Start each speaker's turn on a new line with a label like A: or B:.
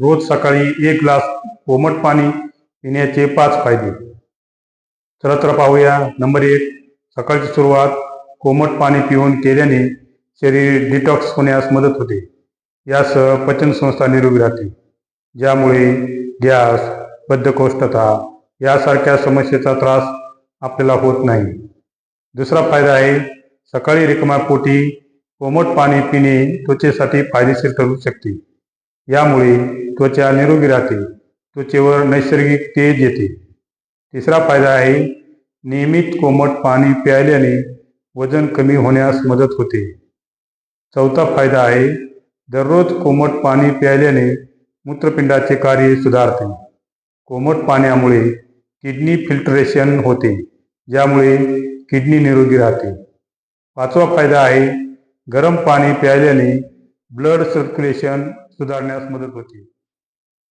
A: रोज सकाळी एक ग्लास कोमट पाणी पिण्याचे पाच फायदे. चला पाहूया. नंबर एक सकाळची सुरुवात कोमट पाणी पिऊन केल्याने शरीर डिटॉक्स होण्यास मदत होते. यासह पचनसंस्था निरोगी राहते. ज्यामुळे गॅस बद्धकोष्ठता यासारख्या समस्येचा त्रास आपल्याला होत नाही. दुसरा फायदा आहे सकाळी रिकाम्या पोटी कोमट पाणी पिणे त्वचेसाठी फायदेशीर ठरू शकते. यामुळे त्वचा निरोगी राहते. त्वचेवर नैसर्गिक तेज येते. तिसरा फायदा आहे नियमित कोमट पाणी प्यायल्याने वजन कमी होण्यास मदत होते. चौथा फायदा आहे दररोज कोमट पाणी प्यायल्याने मूत्रपिंडाचे कार्य सुधारते. कोमट पाण्यामुळे किडनी फिल्टरेशन होते ज्यामुळे किडनी निरोगी राहते. पाचवा फायदा आहे गरम पाणी प्यायल्याने ब्लड सर्क्युलेशन सुधारण्यास मदत होते.